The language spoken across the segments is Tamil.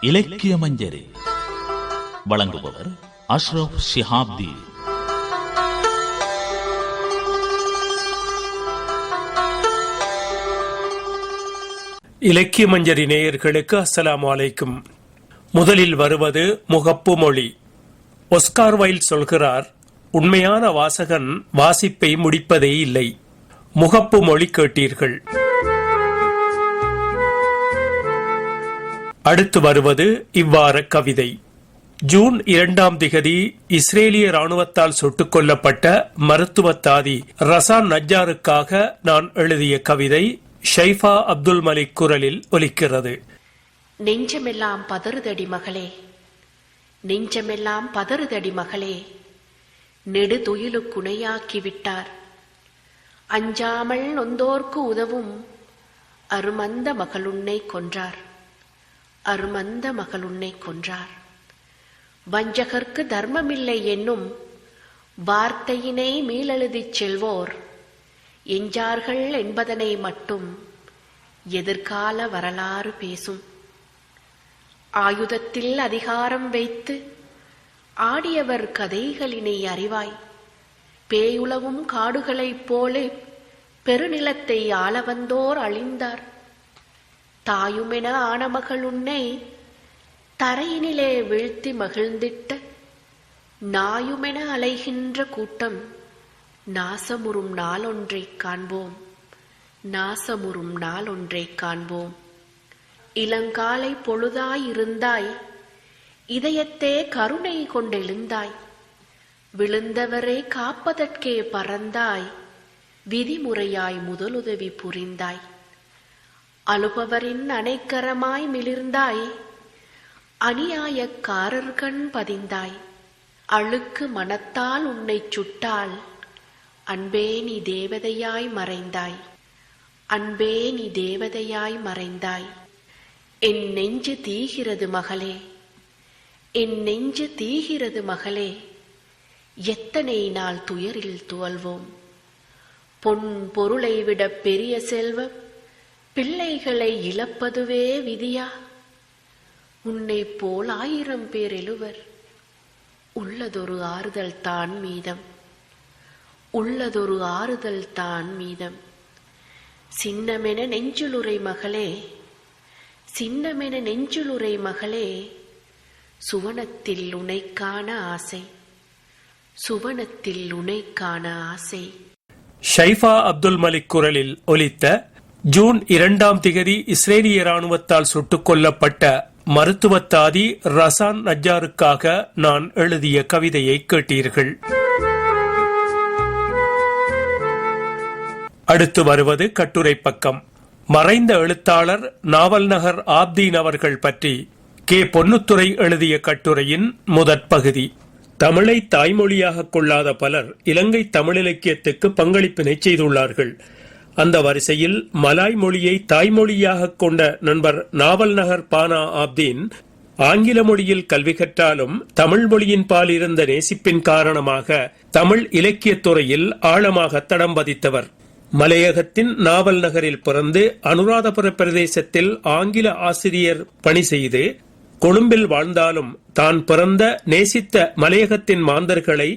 இலக்கிய மஞ்சரி. வழங்குபவர் அஷ்ரப் ஷிஹாப்தி. இலக்கிய மஞ்சரி நேயர்களுக்கு அஸ்லாம் வலைக்கும் முதலில் வருவது முகப்பு மொழி. ஒஸ்கார் வைல் சொல்கிறார் உண்மையான வாசகன் வாசிப்பை முடிப்பதே இல்லை. முகப்பு மொழி கேட்டீர்கள். அடுத்து வருவது இவ்வார கவிதை. ஜூன் இரண்டாம் திகதி இஸ்ரேலிய ராணுவத்தால் சுட்டுக் கொல்லப்பட்ட மருத்துவ தாதி ரசான் நஜ்ஜாருக்காக நான் எழுதிய கவிதை ஷைஃபா அப்துல் மலிக் குரலில் ஒலிக்கிறது. நெஞ்சமெல்லாம் பதறுதடி மகளே நெஞ்சமெல்லாம் பதறுதடி மகளே நெடுதுயிலுக்குணையாக்கிவிட்டார் விட்டார் அஞ்சாமல் நொந்தோர்க்கு உதவும் அருமந்த மகளுன்னை கொன்றார். அருமந்த மகளுன்னை கொன்றார். வஞ்சகர்க்கு தர்மமில்லை என்னும் வார்த்தையினை மீளெழுதிச் செல்வோர். எஞ்சார்கள் என்பதனை மட்டும் எதிர்கால வரலாறு பேசும். ஆயுதத்தில் அதிகாரம் வைத்து ஆடியவர் கதைகளினை அறிவாய். பேயுலவும் காடுகளைப் போல பெருநிலத்தை ஆள வந்தோர் அழிந்தார். தாயுமென ஆனமகள் உன்னை தரையினிலே வீழ்த்தி மகிழ்ந்திட்ட நாயுமென அலைகின்ற கூட்டம் நாசமுறும் நாளொன்றை காண்போம். நாசமுறும் நாளொன்றை காண்போம். இளங்காலை பொழுதாய் இருந்தாய். இதயத்தே கருணை கொண்டெழுந்தாய். விழுந்தவரை காப்பதற்கே பறந்தாய். விதிமுறையாய் முதலுதவி புரிந்தாய். அழுபவரின் அணைக்கரமாய் மிளிர்ந்தாய். அநியாயக்காரர்கண் பதிந்தாய். அழுக்கு மனத்தால் உன்னைச் சுட்டால் அன்பே நீ தேவதையாய் மறைந்தாய். அன்பே நீ தேவதையாய் மறைந்தாய். என் நெஞ்சு தீகிறது மகளே. என் நெஞ்சு தீகிறது மகளே. எத்தனை நாள் துயரில் துவல்வோம் பொன் பொருளை விட பெரிய செல்வம். பிள்ளைகளை இழப்பதுவே விதியா? உன்னை போல் ஆயிரம் பேர் எழுவர். உள்ளதொரு ஆறுதல் தான் மீதம். உள்ளதொரு ஆறுதல் தான் மீதம். சின்னமென நெஞ்சுளுரை மகளே சின்னமென நெஞ்சுளுரை மகளே சுவனத்தில் உனைக்கான ஆசை. சுவனத்தில் உனைக்கான ஆசை. ஷைஃபா அப்துல் மலிக் குரலில் ஒலித்த ஜூன் இரண்டாம் திகதி இஸ்ரேலிய ராணுவத்தால் சுட்டுக் கொல்லப்பட்ட மருத்துவத்தாதி ரசான் நஜ்ஜாருக்காக நான் எழுதிய கவிதையை கேட்டீர்கள். அடுத்து வருவது கட்டுரை பக்கம். மறைந்த எழுத்தாளர் நாவல் நகர் ஆப்தீன் அவர்கள் பற்றி கே பொன்னுத்துறை எழுதிய கட்டுரையின் முதற் பகுதி. தமிழை தாய்மொழியாக கொள்ளாத பலர் இலங்கை தமிழிலக்கியத்துக்கு பங்களிப்பினை செய்துள்ளார்கள். அந்த வரிசையில் மலாய் மொழியை தாய்மொழியாக கொண்ட நண்பர் நாவல் நகர் பானா ஆப்தீன் ஆங்கில மொழியில் கல்வி கற்றாலும் தமிழ் மொழியின் பால் இருந்த நேசிப்பின் காரணமாக தமிழ் இலக்கியத் துறையில் ஆழமாக தடம் பதித்தவர். மலையகத்தின் நாவல் நகரில் பிறந்து அனுராதபுர பிரதேசத்தில் ஆங்கில ஆசிரியர் பணி செய்து கொழும்பில் வாழ்ந்தாலும் தான் பிறந்த நேசித்த மலையகத்தின் மாந்தர்களை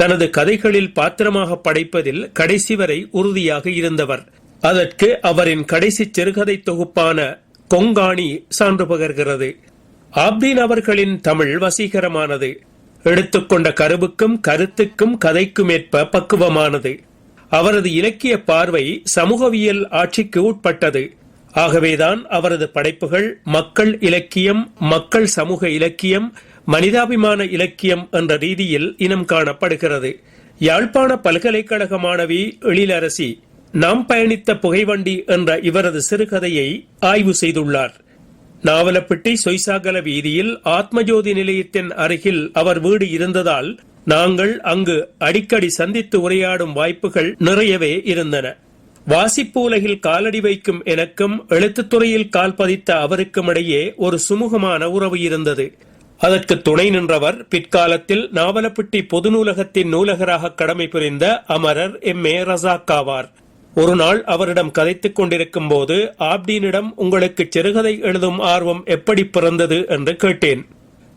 தனது கதைகளில் பாத்திரமாக படைப்பதில் கடைசி வரை உறுதியாக இருந்தவர். அதற்கு அவரின் கடைசி சிறுகதை தொகுப்பான கொங்காணி சான்று பகர்கிறது. ஆப்தீன் அவர்களின் தமிழ் வசீகரமானது. எடுத்துக்கொண்ட கருவுக்கும் கருத்துக்கும் கதைக்கும் ஏற்ப பக்குவமானது. அவரது இலக்கிய பார்வை சமூகவியல் ஆட்சிக்கு உட்பட்டது. ஆகவேதான் அவரது படைப்புகள் மக்கள் இலக்கியம் மக்கள் சமூக இலக்கியம் மனிதாபிமான இலக்கியம் என்ற ரீதியில் இனம் காணப்படுகிறது. யாழ்ப்பாண பல்கலைக்கழக மாணவி எழிலரசி நாம் பயணித்த புகைவண்டி என்ற இவரது சிறுகதையை ஆய்வு செய்துள்ளார். நாவலப்பிட்டி சொய்சாகல வீதியில் ஆத்மஜோதி நிலையத்தின் அருகில் அவர் வீடு இருந்ததால் நாங்கள் அங்கு அடிக்கடி சந்தித்து உரையாடும் வாய்ப்புகள் நிறையவே இருந்தன. வாசிப்பு உலகில் காலடி வைக்கும் எனக்கும் எழுத்துத்துறையில் கால் பதித்த அவருக்கும் இடையே ஒரு சுமூகமான உறவு இருந்தது. அதற்கு துணை நின்றவர் பிற்காலத்தில் நாவலப்பிட்டி பொது நூலகத்தின் நூலகராக கடமை புரிந்த அமரர் எம். ஏ. ரசாக் ஆவார். ஒரு நாள் அவரிடம் கதைத்துக் கொண்டிருக்கும் போது ஆப்டீனிடம் உங்களுக்கு சிறுகதை எழுதும் ஆர்வம் எப்படி பிறந்தது? என்று கேட்டேன்.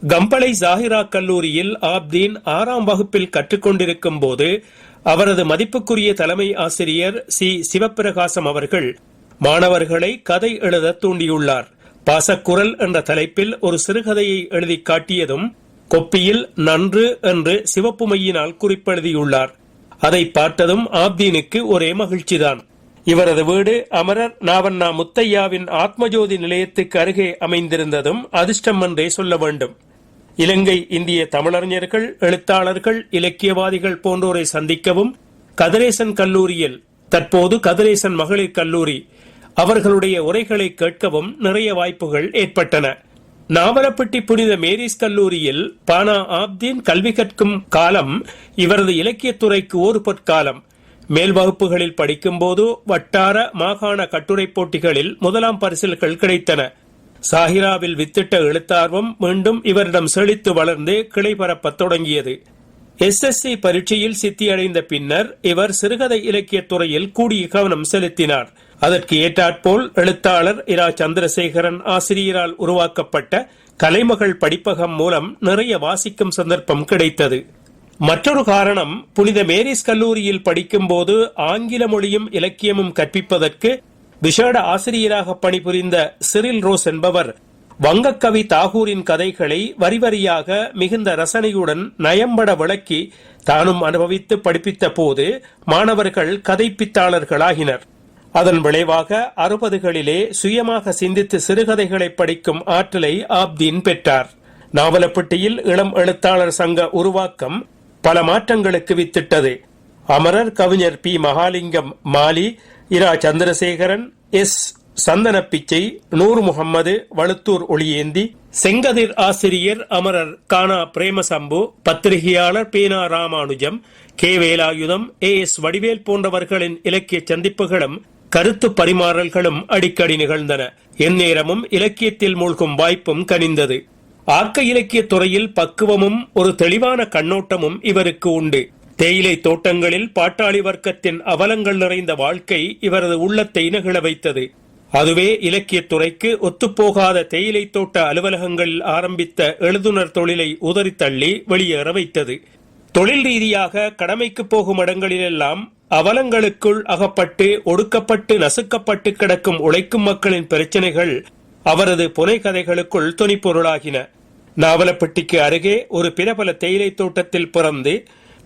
கம்பளை ஜாகிரா கல்லூரியில் ஆப்தீன் ஆறாம் வகுப்பில் கற்றுக்கொண்டிருக்கும் போது அவரது மதிப்புக்குரிய தலைமை ஆசிரியர் சி. சிவப்பிரகாசம் அவர்கள் மாணவர்களை கதை எழுத தூண்டியுள்ளார். பாசக்குரல் என்ற தலைப்பில் ஒரு சிறுகதையை எழுதி காட்டியதும் கொப்பியில் நன்று என்று சிவப்பு மையினால் குறிப்பெழுதியுள்ளார். அதை பார்த்ததும் ஆப்தீனுக்கு ஒரே மகிழ்ச்சிதான். இவரது வீடு அமரர் நாவண்ணா முத்தையாவின் ஆத்மஜோதி நிலையத்துக்கு அருகே அமைந்திருந்ததும் அதிர்ஷ்டம் என்றே சொல்ல வேண்டும். இலங்கை இந்திய தமிழறிஞர்கள் எழுத்தாளர்கள் இலக்கியவாதிகள் போன்றோரை சந்திக்கவும் கதிரேசன் கல்லூரியில் தற்போது கதிரேசன் மகளிர் கல்லூரி அவர்களுடைய உரைகளை கேட்கவும் நிறைய வாய்ப்புகள் ஏற்பட்டன. நாவலப்பட்டி புனித மேரிஸ் கல்லூரியில் பானா ஆப்தீன் கல்வி கற்கும் காலம் இவரது இலக்கியத்துறைக்கு ஒரு பொற்காலம். மேல் வகுப்புகளில் படிக்கும்போது வட்டார மாகாண கட்டுரைப் போட்டிகளில் முதலாம் பரிசில்கள் கிடைத்தன. சாஹிராவில் வித்திட்ட எழுத்தார்வம் மீண்டும் இவரிடம் செழித்து வளர்ந்து கிளை பரப்பத் தொடங்கியது. எஸ்எஸ்சி பரீட்சையில் சித்தியடைந்த பின்னர் இவர் சிறுகதை இலக்கியத் துறையில் கூடிய கவனம் செலுத்தினார். அதற்கு ஏற்றாற்போல் எழுத்தாளர் இரா சந்திரசேகரன் ஆசிரியரால் உருவாக்கப்பட்ட கலைமகள் படிப்பகம் மூலம் நிறைய வாசிக்கும் சந்தர்ப்பம் கிடைத்தது. மற்றொரு காரணம் புனித மேரிஸ் கல்லூரியில் படிக்கும்போது ஆங்கில மொழியும் இலக்கியமும் கற்பிப்பதற்கு விஷேட ஆசிரியராக பணிபுரிந்த சிரில் ரோஸ் என்பவர் வங்கக்கவி தாகூரின் கதைகளை வரிவரியாக மிகுந்த ரசனையுடன் நயம்பட விளக்கி தானும் அனுபவித்து படிப்பித்த போது மாணவர்கள் கதைப்பித்தாளர்களாகினர். அதன் விளைவாக அறுபதுகளிலே சுயமாக சிந்தித்து சிறுகதைகளை படிக்கும் ஆற்றலை ஆப்தீன் பெற்றார். நாவலப்பட்டியில் இளம் எழுத்தாளர் சங்க உருவாக்கம் பல மாற்றங்களுக்கு வித்திட்டது. அமரர் கவிஞர் பி. மகாலிங்கம் மாலி இரா. சந்திரசேகரன் எஸ். சந்தன பிச்சை நூர் முகம்மது வளுத்தூர் ஒளியேந்தி செங்கதிர் ஆசிரியர் அமரர் கானா பிரேமசம்பு பத்திரிகையாளர் Pena Ramanujam K. Velayutham A. S. Vadivel போன்றவர்களின் இலக்கிய சந்திப்புகளும் கருத்து பரிமாறல்களும் அடிக்கடி நிகழ்ந்தன. எந்நேரமும் இலக்கியத்தில் மூழ்கும் வாய்ப்பும் கனிந்தது. ஆக்க இலக்கிய துறையில் பக்குவமும் ஒரு தெளிவான கண்ணோட்டமும் இவருக்கு உண்டு. தேயிலை தோட்டங்களில் பாட்டாளி வர்க்கத்தின் அவலங்கள் நிறைந்த வாழ்க்கை இவரது உள்ளத்தை நெகிழ வைத்தது. அதுவே இலக்கியத்துறைக்கு ஒத்துப்போகாத தேயிலை தோட்ட அலுவலகங்களில் ஆரம்பித்த எழுதுனர் தொழிலை உதறித்தள்ளி வெளியேற வைத்தது. தொழில் ரீதியாக கடமைக்கு போகும் இடங்களிலெல்லாம் அவலங்களுக்குள் அகப்பட்டு ஒடுக்கப்பட்டு நசுக்கப்பட்டு கிடக்கும் உழைக்கும் மக்களின் பிரச்சனைகள் அவரது புனைகதைகளுக்குள் துணிப்பொருளாகின நாவலப்பட்டிக்கு அருகே ஒரு பிரபல தேயிலை தோட்டத்தில் பிறந்து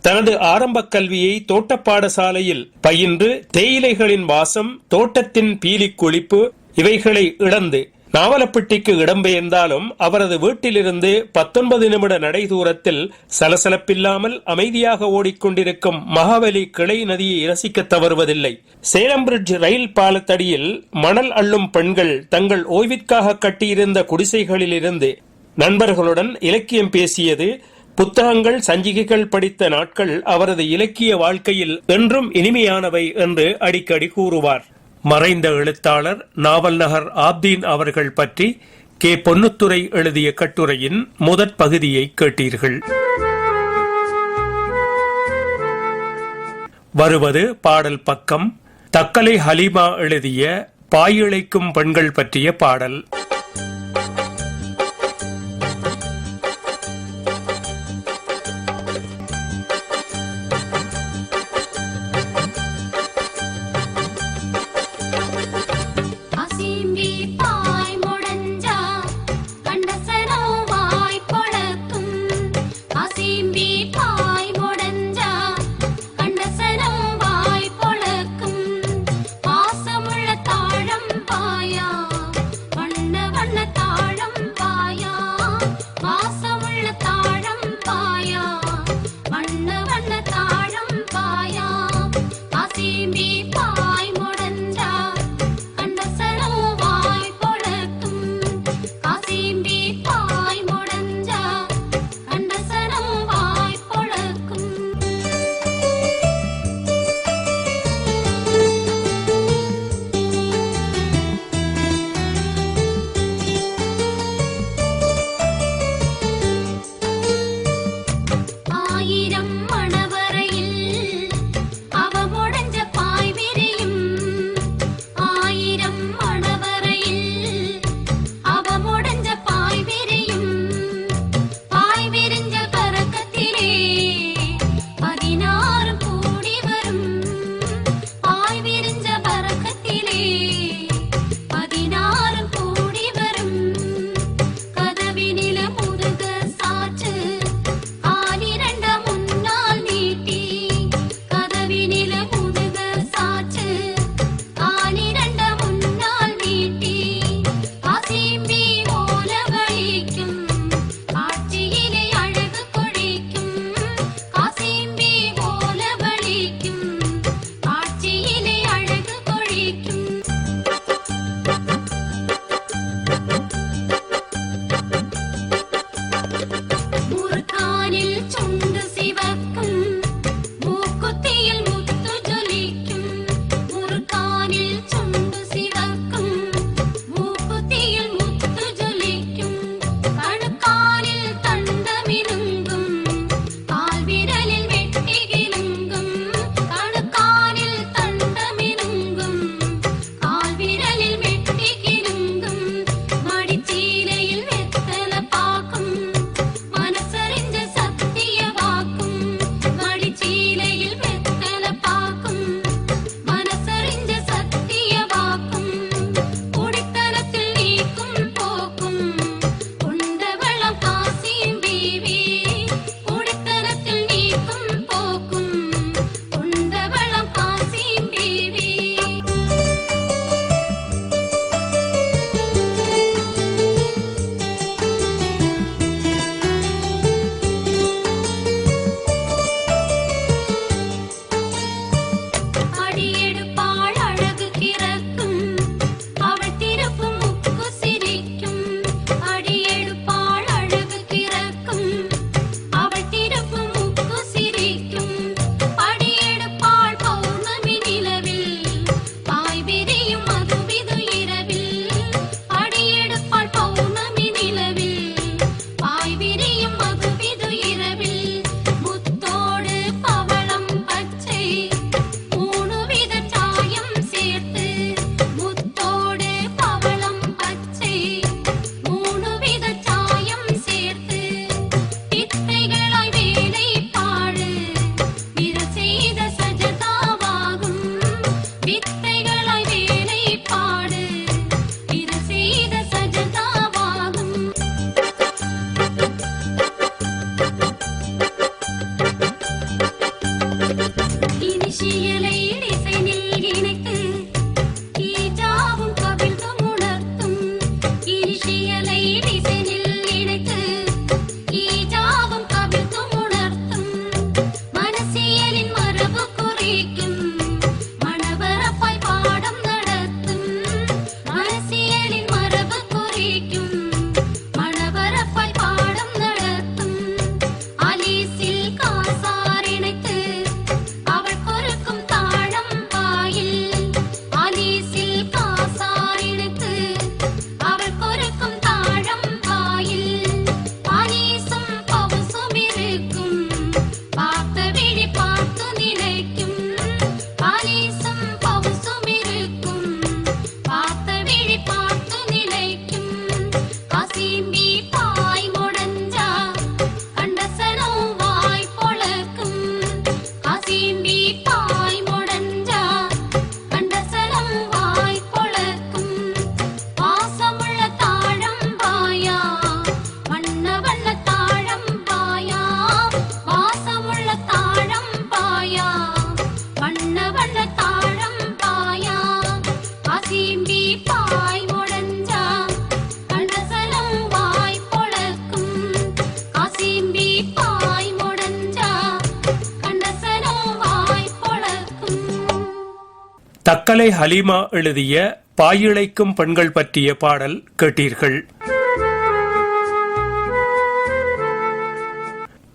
தனது ஆரம்ப கல்வியை தோட்ட பாடசாலையில் பயின்று தேயிலைகளின் வாசம் தோட்டத்தின் பீலிக் குளிப்பு இவைகளை இழந்து நாவலப்பட்டிக்கு இடம்பெயர்ந்தாலும் அவரது வீட்டிலிருந்து பத்தொன்பது நிமிட நடை தூரத்தில் சலசலப்பில்லாமல் அமைதியாக ஓடிக்கொண்டிருக்கும் மகாவலி கிளை நதியை ரசிக்க தவறுவதில்லை. சேலம் பிரிட்ஜ் ரயில் பாலத்தடியில் மணல் அள்ளும் பெண்கள் தங்கள் ஓய்விற்காக கட்டியிருந்த குடிசைகளிலிருந்து நண்பர்களுடன் இலக்கியம் பேசியது புத்தகங்கள் சஞ்சிகைகள் படித்த நாட்கள் அவரது இலக்கிய வாழ்க்கையில் என்றும் இனிமையானவை என்று அடிக்கடி கூறுவார். மறைந்த எழுத்தாளர் நாவல் நகர் ஆப்தீன் அவர்கள் பற்றி கே. பொன்னுத்துறை எழுதிய கட்டுரையின் முதற் பகுதியை கேட்டீர்கள். வருவது பாடல் பக்கம் தக்கலை ஹலீமா எழுதிய பாயிழைக்கும் பெண்கள் பற்றிய பாடல். தக்கலை ஹலீமா எழுதிய பாயிழைக்கும் பெண்கள் பற்றிய பாடல் கேட்டீர்கள்.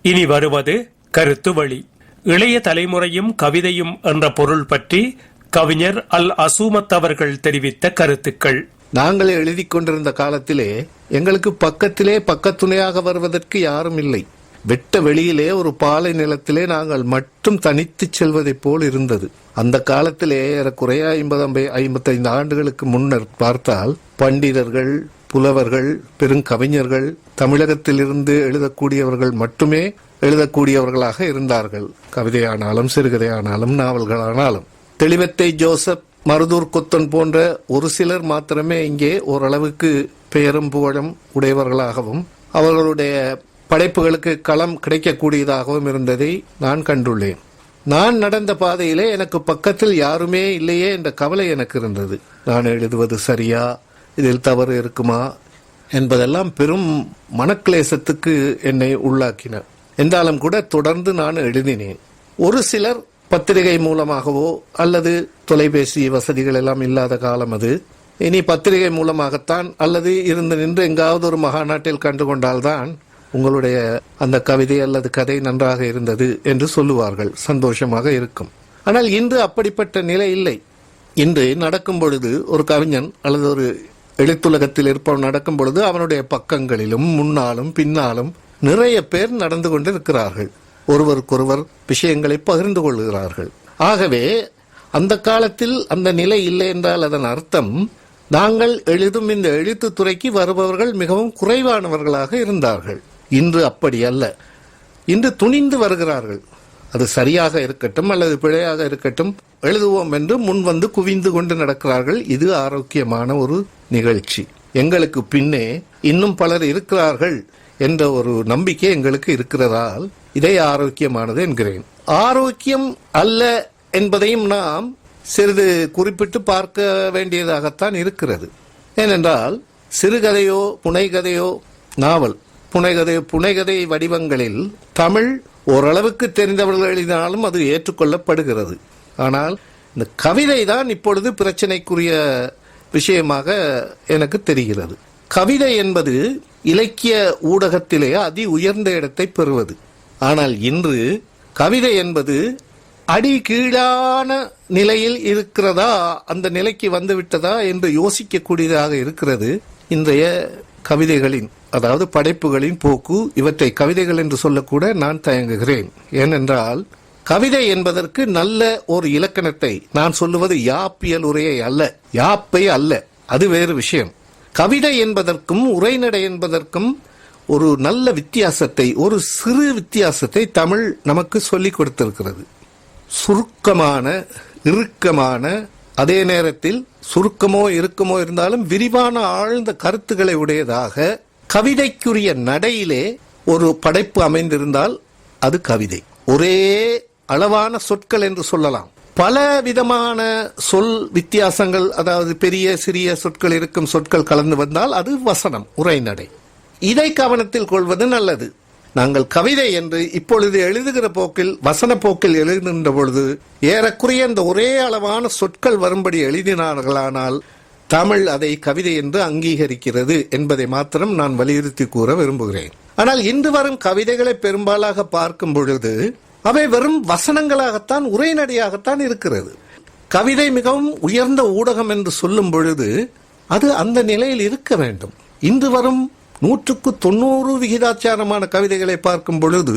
இனி வருவது கருத்து வழி. இளைய தலைமுறையும் கவிதையும் என்ற பொருள் பற்றி கவிஞர் அல் அசூமத் அவர்கள் தெரிவித்த கருத்துக்கள். நாங்கள் எழுதி கொண்டிருந்த காலத்திலே எங்களுக்கு பக்கத்திலே பக்கத்துணையாக வருவதற்கு யாரும் இல்லை. வெட்ட வெளியிலே ஒரு பாலை நிலத்திலே நாங்கள் மட்டும் தனித்துச் செல்வதைப் போல் இருந்தது. அந்த காலத்திலே ஏறக்குறைய ஐம்பது ஐம்பத்தைந்து ஆண்டுகளுக்கு முன்னர் பார்த்தால் பண்டிதர்கள் புலவர்கள் பெருங்கவிஞர்கள் தமிழகத்திலிருந்து எழுதக்கூடியவர்கள் மட்டுமே எழுதக்கூடியவர்களாக இருந்தார்கள். கவிதையானாலும் சிறுகதையானாலும் நாவல்களானாலும். தெளிவத்தை ஜோசப் மருதூர் கொத்தன் போன்ற ஒரு சிலர் மாத்திரமே இங்கே ஓரளவுக்கு பெயரும் புகழும் உடையவர்களாகவும் அவர்களுடைய படைப்புகளுக்கு களம் கிடைக்கக்கூடியதாகவும் இருந்ததை நான் கண்டுள்ளேன். நான் நடந்த பாதையிலே எனக்கு பக்கத்தில் யாருமே இல்லையே என்ற கவலை எனக்கு இருந்தது. நான் எழுதுவது சரியா? இதில் தவறு இருக்குமா? என்பதெல்லாம் பெரும் மனக்லேசத்துக்கு என்னை உள்ளாக்கின. என்றாலும் கூட தொடர்ந்து நான் எழுதினேன். ஒரு சிலர் பத்திரிகை மூலமாகவோ அல்லது தொலைபேசி வசதிகள் எல்லாம் இல்லாத காலம் அது. இனி பத்திரிகை மூலமாகத்தான் அல்லது இருந்து நின்று எங்காவது ஒரு மகாநாட்டில் கண்டு கொண்டால்தான் உங்களுடைய அந்த கவிதை அல்லது கதை நன்றாக இருந்தது என்று சொல்லுவார்கள். சந்தோஷமாக இருக்கும். ஆனால் இன்று அப்படிப்பட்ட நிலை இல்லை. இன்று நடக்கும் பொழுது ஒரு கவிஞன் அல்லது ஒரு எழுத்துலகத்தில் இருப்பவன் நடக்கும் பொழுது அவனுடைய பக்கங்களிலும் முன்னாலும் பின்னாலும் நிறைய பேர் நடந்து கொண்டு இருக்கிறார்கள் ஒருவருக்கொருவர் விஷயங்களை பகிர்ந்து கொள்கிறார்கள். ஆகவே அந்த காலத்தில் அந்த நிலை இல்லை என்றால் அதன் அர்த்தம் நாங்கள் எழுதும் இந்த எழுத்துத்துறைக்கு வருபவர்கள் மிகவும் குறைவானவர்களாக இருந்தார்கள். இன்று அப்படி அல்ல. இன்று துணிந்து வருகிறார்கள். அது சரியாக இருக்கட்டும் அல்லது பிழையாக இருக்கட்டும் எழுதுவோம் என்று முன் வந்து குவிந்து கொண்டு நடக்கிறார்கள். இது ஆரோக்கியமான ஒரு நிகழ்ச்சி. எங்களுக்கு பின்னே இன்னும் பலர் இருக்கிறார்கள் என்ற ஒரு நம்பிக்கை எங்களுக்கு இருக்கிறதால் இதை ஆரோக்கியமானது என்கிறேன். ஆரோக்கியம் அல்ல என்பதையும் நாம் சிறிது குறிப்பிட்டு பார்க்க வேண்டியதாகத்தான் இருக்கிறது. ஏனென்றால் சிறுகதையோ புனைகதையோ நாவல் புனைகதை புனைகதை வடிவங்களில் தமிழ் ஓரளவுக்கு தெரிந்தவர்கள் எழுதினாலும் அது ஏற்றுக்கொள்ளப்படுகிறது. ஆனால் இந்த கவிதை தான் இப்பொழுது பிரச்சனைக்குரிய விஷயமாக எனக்கு தெரிகிறது. கவிதை என்பது இலக்கிய ஊடகத்திலே அதி உயர்ந்த இடத்தை பெறுவது. ஆனால் இன்று கவிதை என்பது அடி கீழான நிலையில் இருக்கிறதா அந்த நிலைக்கு வந்துவிட்டதா என்று யோசிக்கக்கூடியதாக இருக்கிறது இன்றைய கவிதைகளின் அதாவது படைப்புகளின் போக்கு இவற்றை கவிதைகள் என்று சொல்லக்கூட நான் தயங்குகிறேன். ஏனென்றால் கவிதை என்பதற்கு நல்ல ஒரு இலக்கணத்தை நான் சொல்லுவது யாப்பியல் உரையை அல்ல யாப்பை அல்ல. அது வேறு விஷயம். கவிதை என்பதற்கும் உரைநடை என்பதற்கும் ஒரு நல்ல வித்தியாசத்தை ஒரு சிறு வித்தியாசத்தை தமிழ் நமக்கு சொல்லிக் கொடுத்திருக்கிறது. சுருக்கமான இறுக்கமான அதே நேரத்தில் சுருக்கமோ இறுக்கமோ இருந்தாலும் விரிவான ஆழ்ந்த கருத்துக்களை உடையதாக கவிதைக்குரிய நடையிலே ஒரு படைப்பு அமைந்திருந்தால் அது கவிதை. ஒரே அளவான சொற்கள் என்று சொல்லலாம். பல விதமான சொல் வித்தியாசங்கள் அதாவது பெரிய சிறிய சொற்கள் இருக்கும் சொற்கள் கலந்து வந்தால் அது வசனம் உரைநடை. இதை கவனத்தில் கொள்வது நல்லது. நாங்கள் கவிதை என்று இப்பொழுது எழுதுகிற போக்கில் வசன போக்கில் எழுதுகின்ற பொழுது ஏறக்குறைய இந்த ஒரே அளவான சொற்கள் வரும்படி எழுதினார்களானால் தமிழ் அதை கவிதை என்று அங்கீகரிக்கிறது என்பதை மாத்திரம் நான் வலியுறுத்தி கூற விரும்புகிறேன். ஆனால் இன்று வரும் கவிதைகளை பெரும்பாலாக பார்க்கும் பொழுது அவை வெறும் வசனங்களாகத்தான் உரைநடையாகத்தான் இருக்கிறது. கவிதை மிகவும் உயர்ந்த ஊடகம் என்று சொல்லும் பொழுது அது அந்த நிலையில் இருக்க வேண்டும். இன்று வரும் நூற்றுக்கு தொண்ணூறு விகிதாச்சாரமான கவிதைகளை பார்க்கும் பொழுது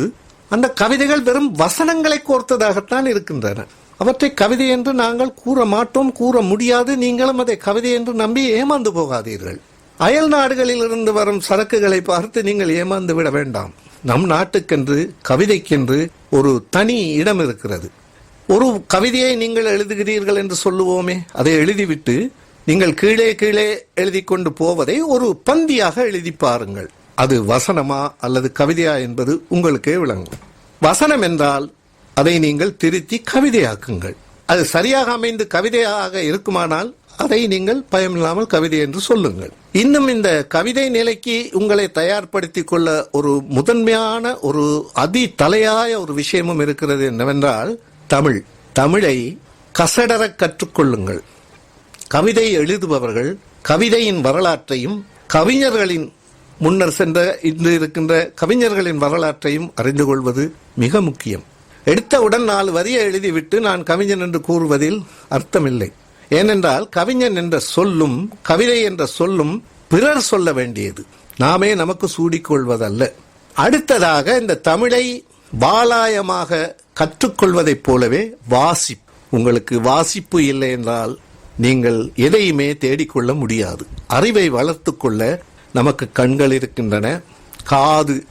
அந்த கவிதைகள் வெறும் வசனங்களை கோர்த்ததாகத்தான் இருக்கின்றன. அவற்றை கவிதை என்று நாங்கள் கூற மாட்டோம் கூற முடியாது. நீங்களும் அதை கவிதை என்று நம்பி ஏமாந்து போகாதீர்கள். அயல் நாடுகளில் இருந்து வரும் சரக்குகளை பார்த்து நீங்கள் ஏமாந்து விட வேண்டாம். நம் நாட்டுக்கென்று கவிதைக்கென்று ஒரு தனி இடம் இருக்கிறது. ஒரு கவிதையை நீங்கள் எழுதுகிறீர்கள் என்று சொல்லுவோமே அதை எழுதிவிட்டு நீங்கள் கீழே கீழே எழுதி கொண்டு போவதை ஒரு பந்தியாக எழுதி பாருங்கள். அது வசனமா அல்லது கவிதையா என்பது உங்களுக்கே விளங்கும். வசனம் என்றால் அதை நீங்கள் திருத்தி கவிதையாக்குங்கள். அது சரியாக அமைந்து கவிதையாக இருக்குமானால் அதை நீங்கள் பயமில்லாமல் கவிதை என்று சொல்லுங்கள். இன்னும் இந்த கவிதை நிலைக்கு உங்களை தயார்படுத்திக் கொள்ள ஒரு முதன்மையான ஒரு அதி தலையாய ஒரு விஷயமும் இருக்கிறது என்னவென்றால் தமிழ். தமிழை கசடர கற்றுக்கொள்ளுங்கள். கவிதை எழுதுபவர்கள் கவிதையின் வரலாற்றையும் கவிஞர்களின் முன்னர் சென்ற இன்று இருக்கின்ற கவிஞர்களின் வரலாற்றையும் அறிந்து கொள்வது மிக முக்கியம். எடுத்தவுடன் நாலு வரியை எழுதிவிட்டு நான் கவிஞன் என்று கூறுவதில் அர்த்தமில்லை. ஏனென்றால் கவிஞன் என்ற சொல்லும் கவிதை என்ற சொல்லும் பிறர் சொல்ல வேண்டியது. நாமே நமக்கு சூடிக்கொள்வதல்ல. அடுத்ததாக இந்த தமிழை வாலாயமாக கற்றுக்கொள்வதைப் போலவே வாசிப்பு உங்களுக்கு வாசிப்பு இல்லை என்றால் நீங்கள் எதையுமே தேடிக்கொள்ள முடியாது. அறிவை வளர்த்துக்கொள்ள நமக்கு கண்கள் இருக்கின்றன. காது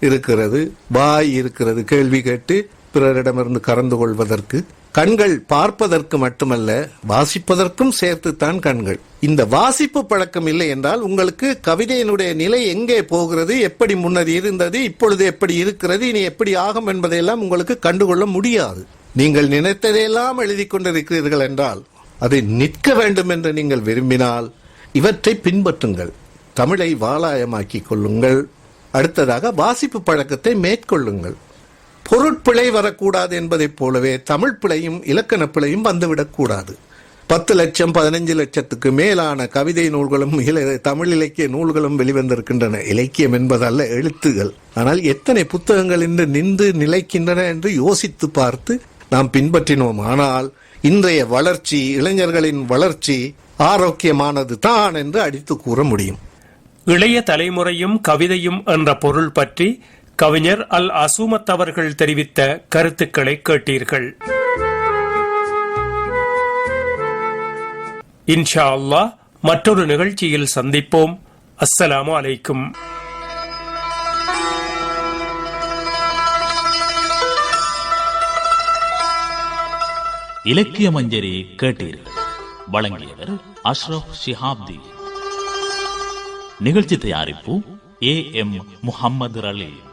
இருக்கிறது வாய் இருக்கிறது. கேள்வி கேட்டு பிறரிடமிருந்து கறந்து கொள்வதற்கு கண்கள் பார்ப்பதற்கு மட்டுமல்ல வாசிப்பதற்கும் சேர்த்துத்தான் கண்கள். இந்த வாசிப்பு பழக்கம் இல்லை என்றால் உங்களுக்கு கவிதையினுடைய நிலை எங்கே போகிறது எப்படி முன்னர் இருந்தது இப்பொழுது எப்படி இருக்கிறது இனி எப்படி ஆகும் என்பதையெல்லாம் உங்களுக்கு கண்டுகொள்ள முடியாது. நீங்கள் நினைத்ததையெல்லாம் எழுதி கொண்டிருக்கிறீர்கள் என்றால் அதை நிற்க வேண்டும் என்று நீங்கள் விரும்பினால் இவற்றை பின்பற்றுங்கள். தமிழை வாலாயமாக்கிக் கொள்ளுங்கள். அடுத்ததாக வாசிப்பு பழக்கத்தை மேற்கொள்ளுங்கள். பொருட்பிழை வரக்கூடாது என்பதைப் போலவே தமிழ் பிழையும் இலக்கண பிழையும் வந்துவிடக்கூடாது. பத்து லட்சம் பதினஞ்சு லட்சத்துக்கு மேலான கவிதை நூல்களும் இல- தமிழ் இலக்கிய நூல்களும் வெளிவந்திருக்கின்றன. இலக்கியம் என்பதல்ல எழுத்துகள். ஆனால் எத்தனை புத்தகங்கள் இன்று நின்று நிலைக்கின்றன என்று யோசித்து பார்த்து நாம் பின்பற்றினோம். ஆனால் இன்றைய வளர்ச்சி இளைஞர்களின் வளர்ச்சி ஆரோக்கியமானது தான் என்று அடித்து கூற முடியும். இளைய தலைமுறையும் கவிதையும் என்ற பொருள் பற்றி கவிஞர் அல் அசூமத் அவர்கள் தெரிவித்த கருத்துக்களை கேட்டீர்கள். இன்ஷா அல்லாஹ் மற்றொரு நிகழ்ச்சியில் சந்திப்போம். அஸ்ஸலாமு அலைக்கும். இலக்கிய மஞ்சரி கேட்டீர்கள். வழங்கியவர் அஷ்ரப் ஷிஹாப்தி. நிகழ்ச்சி தயாரிப்பு ஏ எம் முகமது ரலீல்